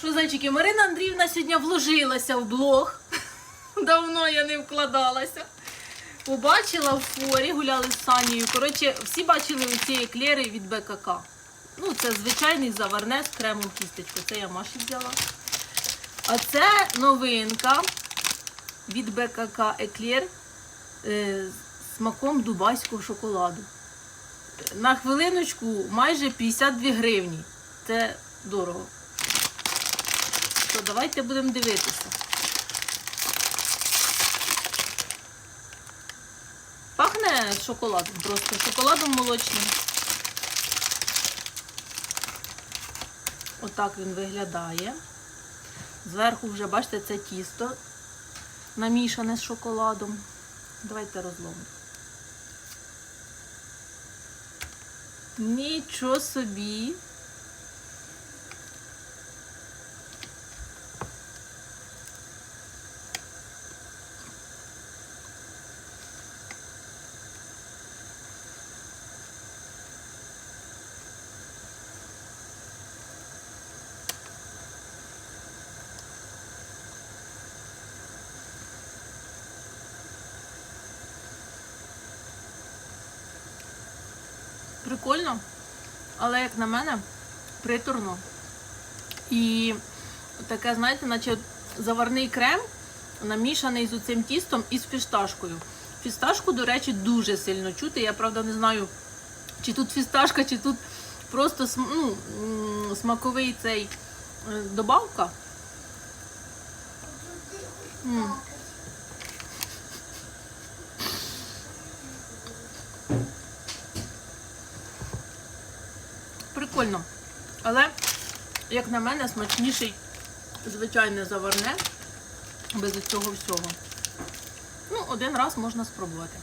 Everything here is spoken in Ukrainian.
Що, зайчики, Марина Андріївна сьогодні вложилася в блог. Давно я не вкладалася. Побачила в форі, гуляли з Санією. Коротше, всі бачили оці еклери від БКК. Ну, це звичайний заварне з кремом кісточку. Це я Маші взяла. А це новинка від БКК Еклер е, з смаком дубайського шоколаду. На хвилиночку майже 52 гривні. Це дорого. То давайте будемо дивитися. Пахне шоколадом, просто шоколадом молочним. Отак він виглядає. Зверху вже, бачите, це тісто намішане з шоколадом. Давайте розломимо. Нічого собі. Прикольно, але як на мене, приторно. І таке, знаєте, наче заварний крем намішаний з цим тістом і з фісташкою. Фісташку, до речі, дуже сильно чути. Я правда не знаю, чи тут фісташка, чи тут просто ну, смаковий цей е, добавка. М. Прикольно. Але, як на мене, смачніший звичайне заварне без цього всього. Ну, один раз можна спробувати.